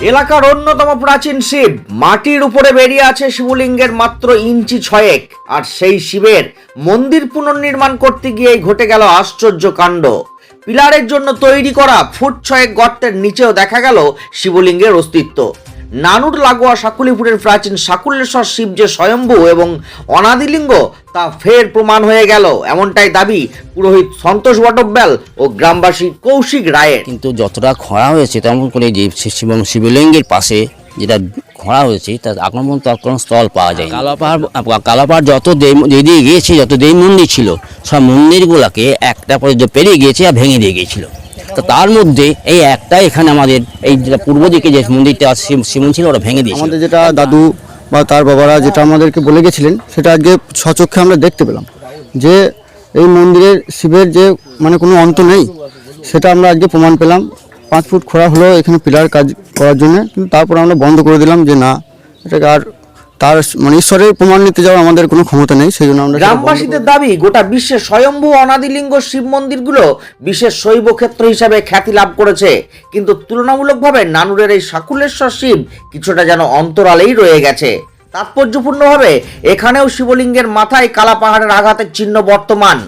এলাকার অন্যতম প্রাচীন শিব। মাটির উপরে বেরিয়ে আছে শিবলিঙ্গের মাত্র ইঞ্চি ছয়েক। আর সেই শিবের মন্দির পুনর্নির্মাণ করতে গিয়ে ঘটে গেল আশ্চর্য কাণ্ড। পিলারের জন্য তৈরি করা ফুট ছয়েক গর্তের নিচেও দেখা গেল শিবলিঙ্গের অস্তিত্ব। নানুর লাগোয়া শাকুলিপুরের প্রাচীন শাকুলেশ্বর শিব যে স্বয়ম্ভু এবং অনাদিলিঙ্গ তা ফের প্রমাণ হয়ে গেল। এমনটাই দাবি পুরোহিত সন্তোষ বটব্যাল ও গ্রামবাসী কৌশিক রায়ের। কিন্তু যতটা খরা হয়েছে তেমন করে যে শিব শিবলিঙ্গের পাশে যেটা খরা হয়েছে তার আক্রমণ তো আর কোনো স্থল পাওয়া যায় কালাপাহাড় কালাপাহাড় যত দেব- যেদিকে গিয়েছে যত দেব মন্দির ছিল সব মন্দিরগুলোকে একটা পরে যে পেরিয়ে গিয়েছে আর ভেঙে দিয়ে গিয়েছিল। তো তার মধ্যে এই একটা এখানে আমাদের, এই যেটা পূর্ব দিকে যে মন্দিরটা শিবন ছিল ওটা ভেঙে দিয়েছিল। আমাদের যেটা দাদু বা তার বাবারা যেটা আমাদেরকে বলে গেছিলেন, সেটা আজকে সচক্ষে আমরা দেখতে পেলাম। যে এই মন্দিরের শিবের যে মানে কোনো অন্ত নেই, সেটা আমরা আজকে প্রমাণ পেলাম। পাঁচ ফুট খোঁড়া হলো এখানে পিলার কাজ করার জন্য, কিন্তু তারপর আমরা বন্ধ করে দিলাম যে না, এটাকে আর তার মানে ঈশ্বরের প্রমাণ নিতে যাওয়া আমাদের কোনো ক্ষমতা নেই সেই জন্য আমরা গ্রামবাসীদের দাবি গোটা বিশ্বের স্বয়ম্ভু অনাদিলিঙ্গ শিব মন্দিরগুলো বিশেষ শৈব ক্ষেত্র হিসাবে খ্যাতি লাভ করেছে। কিন্তু তুলনামূলকভাবে নানুরের এই সাকুলেশ্বর শিব কিছুটা যেন অন্তরালেই রয়ে গেছে। তাৎপর্যপূর্ণভাবে এখানেও শিবলিঙ্গের মাথায় কালা পাহাড়ের আঘাতের চিহ্ন বর্তমান।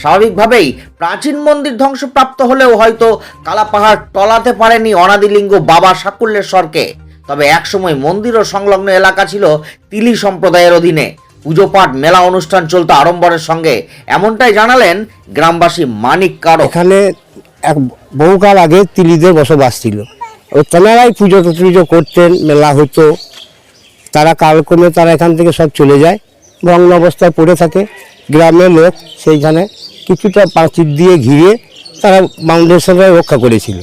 স্বাভাবিকভাবেই প্রাচীন মন্দির ধ্বংসপ্রাপ্ত হলেও হয়তো কালা পাহাড় টলাতে পারেনি অনাদিলিঙ্গ বাবা সাকুল্যেশ্বরকে তবে একসময় মন্দির ও সংলগ্ন এলাকা ছিল তিলি সম্প্রদায়ের অধীনে। পুজো পাঠ, মেলা অনুষ্ঠান চলতো আড়ম্বরের সঙ্গে। এমনটাই জানালেন গ্রামবাসী মানিক কারও এখানে এক বহুকাল আগে তিলিদের বসবাস ছিল। ও তেনারাই পুজো টুজো করতেন, মেলা হতো। তারা কালক্রমে তারা এখান থেকে সব চলে যায়। ভগ্ন অবস্থায় পড়ে থাকে। গ্রামের লোক সেইখানে কিছুটা পাঁচির দিয়ে ঘিরে তারা ফাউন্ডেশনটা রক্ষা করেছিল।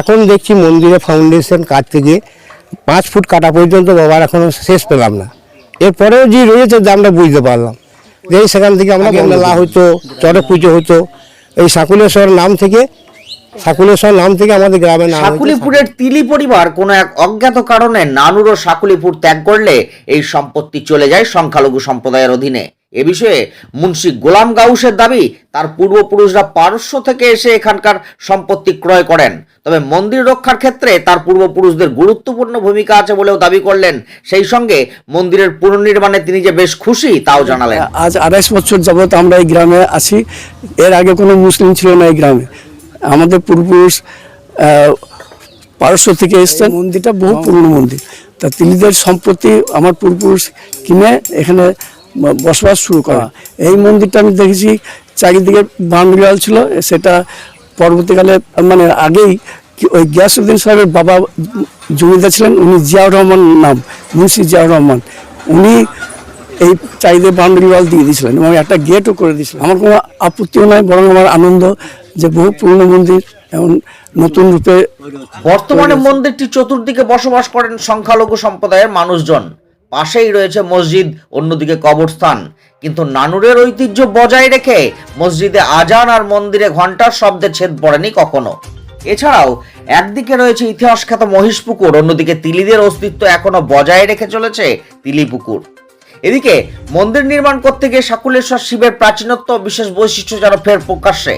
এখন দেখছি মন্দিরে ফাউন্ডেশন কাটতে গিয়ে পাঁচ ফুট কাটা পর্যন্ত বাবার এখনও শেষ পেলাম না। এরপরেও যে রয়েছে যে আমরা বুঝতে পারলাম। যে সেখান থেকে আমরা মেলা হতো চড়ক পুজো হতো এই সাকুলেশ্বর নাম থেকে সাকুলেশ্বর নাম থেকে আমাদের গ্রামের নাম হয়েছে শাকুলিপুরের তিলি পরিবার কোনো এক অজ্ঞাত কারণে নানুর ও শাকুলিপুর ত্যাগ করলে এই সম্পত্তি চলে যায় সংখ্যালঘু সম্প্রদায়ের অধীনে। এ বিষয়ে মুন্সি গোলাম গাউসের দাবি তার পূর্বপুরুষরা পারস্য থেকে এসে এখানকার সম্পত্তি ক্রয় করেন। তবে মন্দির রক্ষার ক্ষেত্রে তার পূর্বপুরুষদের গুরুত্বপূর্ণ ভূমিকা আছে বলেও দাবি করলেন। সেই সঙ্গে মন্দিরের পুনর্নির্মাণে তিনি যে বেশ খুশি তাও জানালেন। আজ আড়াইশ বছর যাবত আমরা এই গ্রামে আছি। এর আগে কোনো মুসলিম ছিল না এই গ্রামে। আমাদের পূর্বপুরুষ পারস্য থেকে এসছেন। মন্দিরটা বহু পুরনো মন্দির। তা তিনিদের সম্পত্তি আমার পূর্বপুরুষ কিনে এখানে বসবাস শুরু করা। এই মন্দিরটা আমি দেখেছি, চারিদিকে বাউন্ডারি ছিল, সেটা পরবর্তীকালে মানে আগেই ওই গিয়াসুদ্দিন সাহেবের বাবা জমিদার ছিলেন, উনি জিয়াউর রহমান নাম, মুন্সি জিয়াউর রহমান। উনি এই চাইদে বাউন্ডারি ওয়াল দিয়ে দিয়েছিলেন এবং একটা গেটও করে দিয়েছিলেন। আমার কোনো আপত্তিও নয় বরং আমার আনন্দ যে বহু পুরনো মন্দির এবং নতুন রূপে বর্তমানে মন্দিরটি চতুর্দিকে বসবাস করেন সংখ্যালঘু সম্প্রদায়ের মানুষজন। পাশেই রয়েছে মসজিদ, অন্যদিকে কবরস্থান। কিন্তু নানুরের ঐতিহ্য বজায় রেখে মসজিদে আজান আর মন্দিরে ঘণ্টার শব্দে ছেদ পড়েনি কখনো। এছাড়াও, একদিকে রয়েছে ইতিহাসখ্যাত মহিষপুকুর, অন্যদিকে তিলিদের অস্তিত্ব এখনও বজায় রেখে চলেছে তিলিপুকুর। এদিকে, মন্দির নির্মাণ করতে গিয়ে সাকুলেশ্বর শিবের প্রাচীনত্ব বিশেষ বৈশিষ্ট্য যেন ফের প্রকাশ্যে।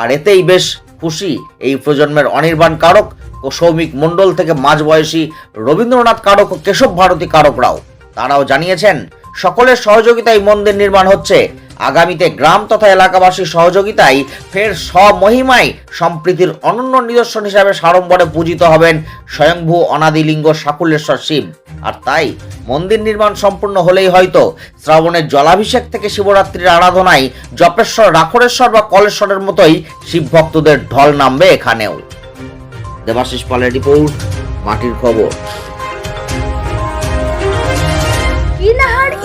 আর এতেই বেশ খুশি এই প্রজন্মের অনির্বাণ কারক ও সৌমিক মণ্ডল থেকে মাঝবয়সী রবীন্দ্রনাথ কারক ও কেশব ভারতী কারকরাও। তারাও জানিয়েছেন, সকলের সহযোগিতায় মন্দির নির্মাণ হচ্ছে। আগামীতে গ্রাম তথা এলাকাবাসীর সহযোগিতায় ফের স্বমহিমায় সম্প্রীতির অনন্য নিদর্শন হিসাবে সাড়ম্বরে পূজিত হবেন স্বয়ংভূ অনাদিলিঙ্গ সাকুলেশ্বর শিব। আর তাই মন্দির নির্মাণ সম্পূর্ণ হলেই হয়তো শ্রাবণের জলাভিষেক থেকে শিবরাত্রির আরাধনায় জপেশ্বর রাখরেশ্বর বা কলেশ্বরের মতোই শিব ভক্তদের ঢল নামবে এখানেও। দেবাশিস পালের রিপোর্ট, মাটির খবর।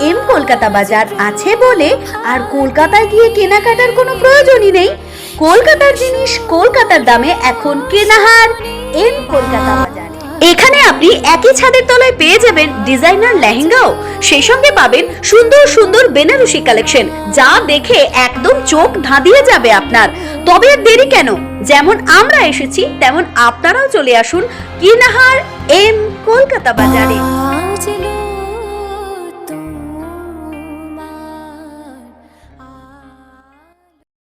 এম কলকাতা বাজার আছে বলে আর কলকাতায় গিয়ে কেনাকাটার কোনো প্রয়োজনই নেই। কলকাতার জিনিস কলকাতার দামে এখন কেনাহার এম কলকাতা বাজার। এখানে আপনি একই ছাদের তলায় পেয়ে যাবেন ডিজাইনার লেহেঙ্গাও। সেই সঙ্গে পাবেন সুন্দর সুন্দর বেনারসি কালেকশন, যা দেখে একদম চোখ ধাঁধিয়ে যাবে আপনার। তবে দেরি কেন? যেমন আমরা এসেছি, তেমন আপনারাও চলে আসুন কিনাহার এম কলকাতা বাজারে।